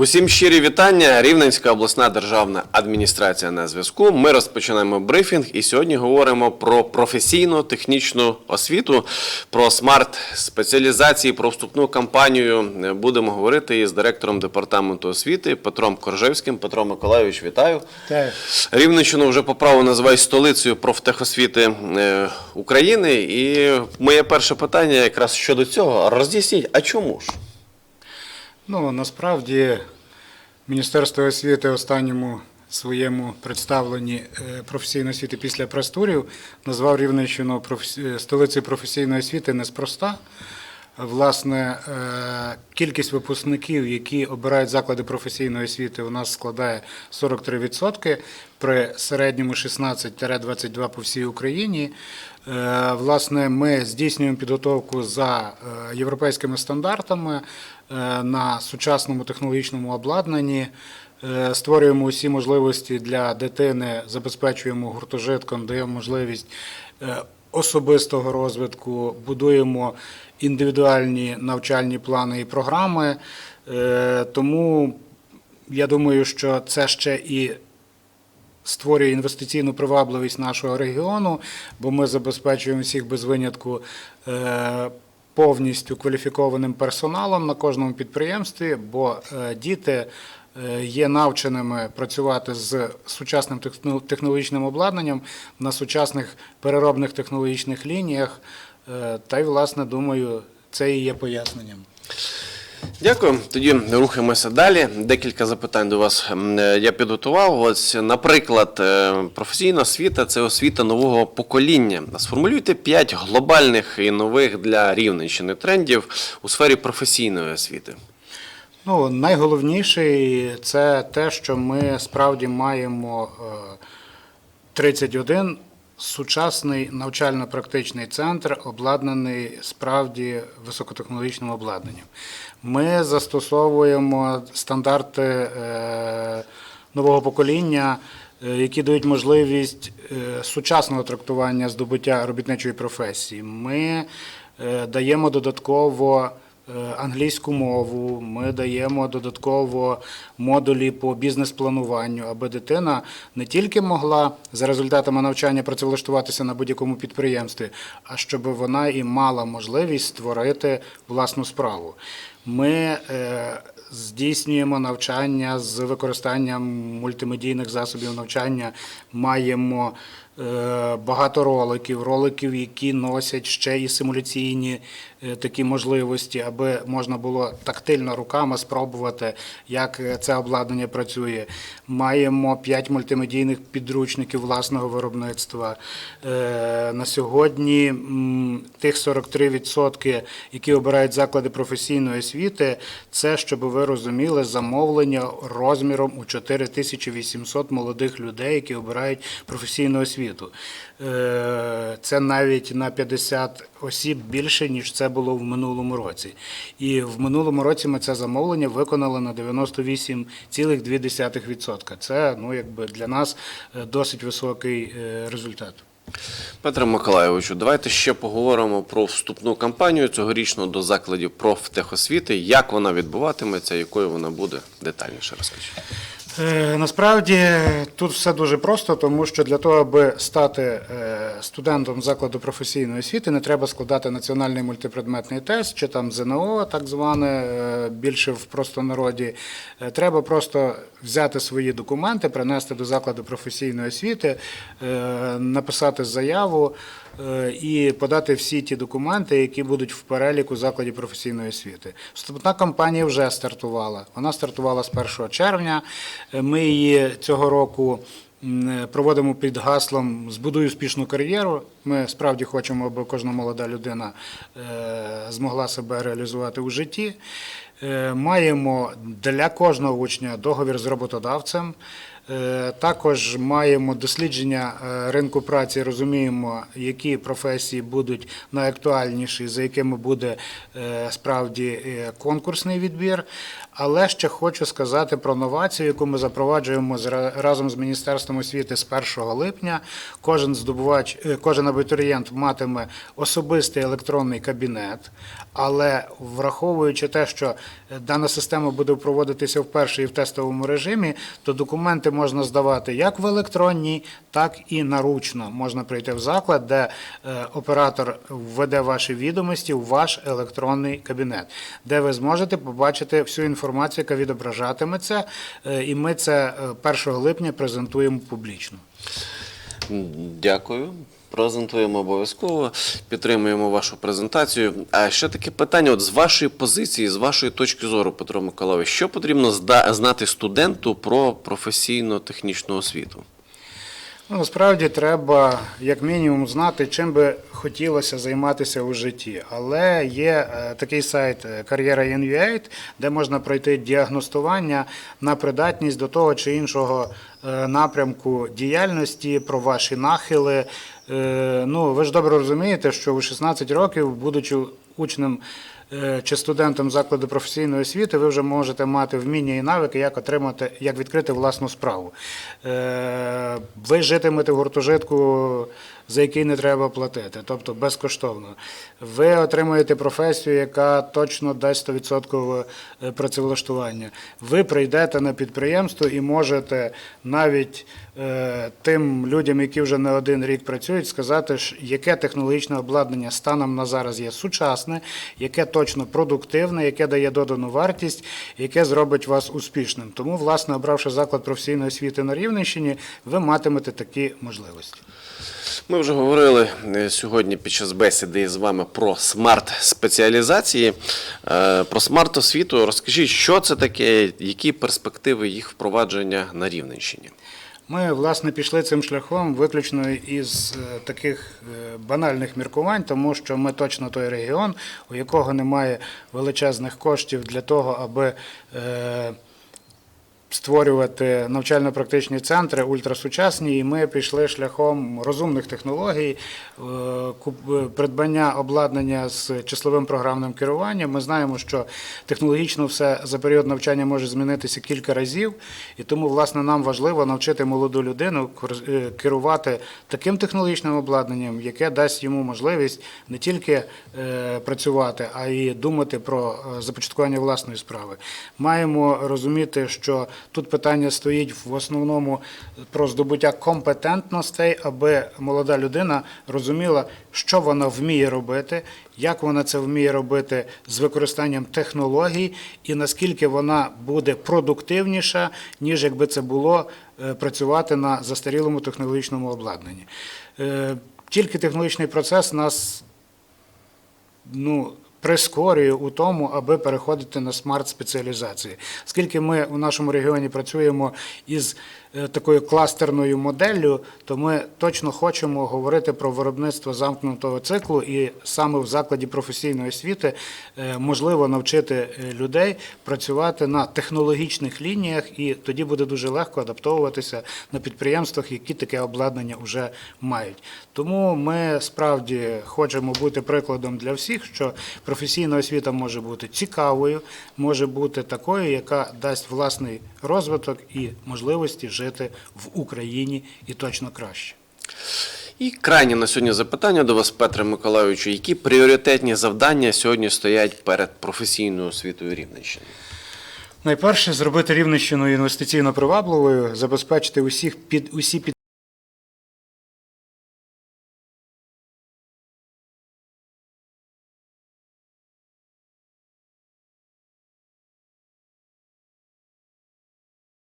Усім щирі вітання. Рівненська обласна державна адміністрація на зв'язку. Ми розпочинаємо брифінг і сьогодні говоримо про професійну технічну освіту, про смарт спеціалізації, про вступну кампанію. Будемо говорити із директором департаменту освіти Петром Коржевським. Петро Миколайович, вітаю. Так. Рівненщину вже по праву називають столицею профтехосвіти е, України. І моє перше питання якраз щодо цього. Роз'ясніть, а чому ж? Ну, насправді Міністерство освіти останньому своєму представленні е, професійної освіти після прес-турів назвав Рівненщину е, столицею професійної освіти неспроста. Власне, е, кількість випускників, які обирають заклади професійної освіти, у нас складає 43%, при середньому 16-22 по всій Україні. Власне, ми здійснюємо підготовку за європейськими стандартами на сучасному технологічному обладнанні. Е, Створюємо усі можливості для дитини, забезпечуємо гуртожитком, даємо можливість е, особистого розвитку, будуємо індивідуальні навчальні плани і програми. Е, Тому я думаю, що це ще і створює інвестиційну привабливість нашого регіону, бо ми забезпечуємо всіх без винятку е, повністю кваліфікованим персоналом на кожному підприємстві, бо е, діти е, є навченими працювати з сучасним технологічним обладнанням на сучасних переробних технологічних лініях. Е, Та й, власне, думаю, це і є поясненням. Дякую. Тоді рухаємося далі. Декілька запитань до вас е, я підготував. Ось, наприклад, е, професійна освіта це освіта нового покоління. Сформулюйте п'ять глобальних і нових для Рівненщини трендів у сфері професійної освіти. Ну, найголовніше це те, що ми справді маємо е, 31 сучасний навчально-практичний центр, обладнаний справді високотехнологічним обладнанням. Ми застосовуємо стандарти е, нового покоління, е, які дають можливість е, сучасного трактування здобуття робітничої професії. Ми даємо додатково англійську мову, ми даємо додатково модулі по бізнес-плануванню, аби дитина не тільки могла за результатами навчання працевлаштуватися на будь-якому підприємстві, а щоб вона і мала можливість створити власну справу. Ми е, здійснюємо навчання з використанням мультимедійних засобів навчання, маємо е, багато роликів, роликів, які носять ще і симуляційні е, такі можливості, аби можна було тактильно руками спробувати, як е, це обладнання працює. Маємо 5 мультимедійних підручників власного виробництва. Е, На сьогодні тих 43%, які обирають заклади професійної освіти, це, щоб ви розуміли, замовлення розміром у 4800 молодих людей, які обирають професійну освіту. Е, Це навіть на 50 осіб більше, ніж це було в минулому році. І в минулому році ми це замовлення виконали на 98,2%. Це ну, якби для нас е, досить високий е, результат. Петре Миколайовичу, давайте ще поговоримо про вступну кампанію цьогорічну до закладів профтехосвіти. Як вона відбуватиметься, якою вона буде детальніше розкажіть. Е, Насправді тут все дуже просто, тому що для того, аби стати е, студентом закладу професійної освіти, не треба складати національний мультипредметний тест чи там ЗНО, так зване, е, більше в простонароді. Треба просто взяти свої документи, принести до закладу професійної освіти, написати заяву і подати всі ті документи, які будуть в переліку закладів професійної освіти. Вступна кампанія вже стартувала. Вона стартувала з 1 червня. Е, Ми її цього року. Проводимо під гаслом Збудуй успішну кар'єру. Ми справді хочемо, аби кожна молода людина е, змогла себе реалізувати у житті. Е, Маємо для кожного учня договір з роботодавцем. Е, Також маємо дослідження е, ринку праці, розуміємо, які професії будуть найактуальніші, за якими буде е, справді конкурсний відбір. Але ще хочу сказати про новацію, яку ми запроваджуємо разом з Міністерством освіти з 1 липня. Кожен здобувач, кожен абітурієнт матиме особистий електронний кабінет, але враховуючи те, що дана система буде проводитися вперше і в тестовому режимі, то документи можна здавати як в електронній, так і наручно. Можна прийти в заклад, де е, оператор введе ваші відомості у ваш електронний кабінет, де ви зможете побачити всю інформацію, яка відображатиметься, е, і ми це е, 1 липня презентуємо публічно. Дякую. Презентуємо обов'язково, підтримуємо вашу презентацію. А ще таке питання: от з вашої позиції, з вашої точки зору, Петро Миколаївич, що потрібно знати студенту про професійно-технічну освіту? Ну, насправді треба як мінімум знати, чим би хотілося займатися у житті. Але є е, такий сайт е, кар'єра InUAID, де можна пройти діагностування на придатність до того чи іншого е, напрямку діяльності, про ваші нахили. Е, Ну, ви ж добре розумієте, що у 16 років, будучи учнем е, чи студентом закладу професійної освіти, ви вже можете мати вміння і навики, як отримати, як відкрити власну справу. Е, Ви житимете в гуртожитку, за який не треба платити, тобто безкоштовно. Ви отримуєте професію, яка точно дасть 100% працевлаштування. Ви прийдете на підприємство і можете навіть е, тим людям, які вже не один рік працюють, сказати, яке технологічне обладнання станом на зараз є сучасне, яке точно продуктивне, яке дає додану вартість, яке зробить вас успішним. Тому, власне, обравши заклад професійної освіти на Рівненщині, ви матимете такі можливості. Ми вже говорили е, сьогодні під час бесіди з вами про смарт-спеціалізації, е, про смарт-освіту. Розкажіть, що це таке, які перспективи їх впровадження на Рівненщині? Ми, власне, пішли цим шляхом виключно із е, таких банальних міркувань, тому що ми точно той регіон, у якого немає величезних коштів для того, аби створювати навчально-практичні центри ультрасучасні, і ми пішли шляхом розумних технологій, е, е, придбання обладнання з числовим програмним керуванням. Ми знаємо, що технологічно все за період навчання може змінитися кілька разів, і тому, власне, нам важливо навчити молоду людину е, керувати таким технологічним обладнанням, яке дасть йому можливість не тільки працювати, а й думати про започаткування власної справи. Маємо розуміти, що тут питання стоїть в основному про здобуття компетентностей, аби молода людина розуміла, що вона вміє робити, як вона це вміє робити з використанням технологій, і наскільки вона буде продуктивніша, ніж якби це було е, працювати на застарілому технологічному обладнанні. Е, Тільки технологічний процес нас ну, прискорює у тому, аби переходити на смарт-спеціалізації. Оскільки ми у нашому регіоні працюємо із такою кластерною моделлю, то ми точно хочемо говорити про виробництво замкнутого циклу, і саме в закладі професійної освіти е, можливо навчити е, людей працювати на технологічних лініях, і тоді буде дуже легко адаптовуватися на підприємствах, які таке обладнання вже мають. Тому ми справді хочемо бути прикладом для всіх, що професійна освіта може бути цікавою, може бути такою, яка дасть власний розвиток і можливості жити в Україні і точно краще. І крайнє на сьогодні запитання до вас, Петре Миколайовичу. Які пріоритетні завдання сьогодні стоять перед професійною освітою Рівненщини? Найперше зробити Рівненщину інвестиційно привабливою, забезпечити усіх під усі під.